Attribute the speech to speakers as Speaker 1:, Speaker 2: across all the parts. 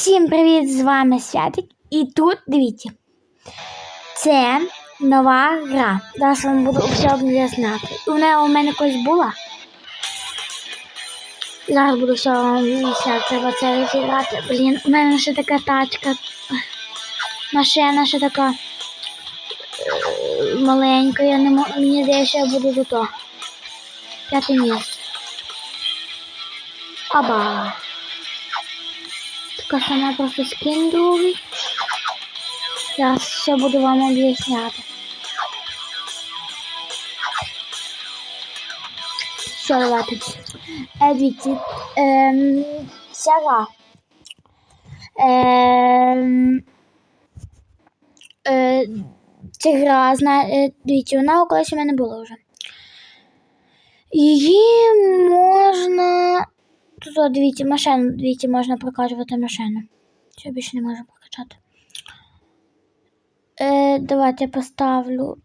Speaker 1: Всім привіт! З вами Святик. І тут дивіться. Це нова гра. Зараз вам буду все об'ясняти. Вона у мене колись була. Зараз буду все вам. Треба це розіграти. Блін, у мене ще така тачка. Машина ще така е, маленька. Я не можу. Мені здається, я буду тут. о. П'яте місце. Аба. Така сама просто скин. Зараз все буду вам об'ясняти. Все, давайте. Е, дивіться, ем, ця гра. Ем, е, ця гра, зна, е, дивіться, вона колись у мене була вже. Її можна Тут, дивіться, машину, дивіться, можна прокачувати машину. Що більше не можу прокачати. Е, давайте поставлю.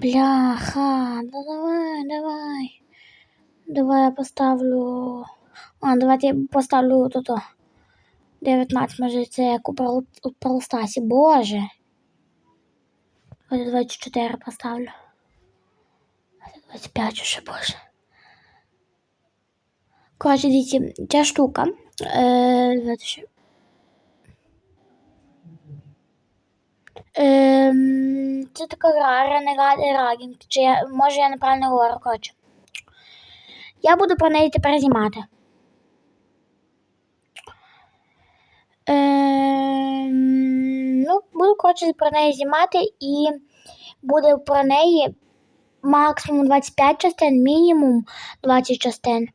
Speaker 1: Бляха, да давай, давай. Давай я поставлю. А, давайте я поставлю тут. 19, може це як у Брал- Боже. Ось 24 поставлю. 25 уже боже. Коротше, дивіться, ця штука. Е, ще. Ем, це така гра, Renegade Рагінг. Чи я, може я неправильно говорю, коротше. Я буду про неї тепер знімати. Ем, ну, буду, коротше, про неї знімати і буде про неї максимум 25 частин, мінімум 20 частин.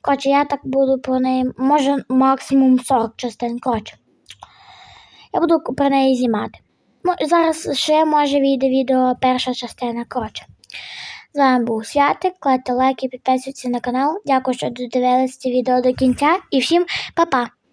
Speaker 1: Коротше, я так буду про неї, може максимум 40 частин. Коротше. Я буду про неї знімати. Ну, зараз ще може вийде відео перша частина. Коротше. З вами був Святик. Кладьте лайки, підписуйтесь на канал. Дякую, що додивилися це відео до кінця. І всім па-па!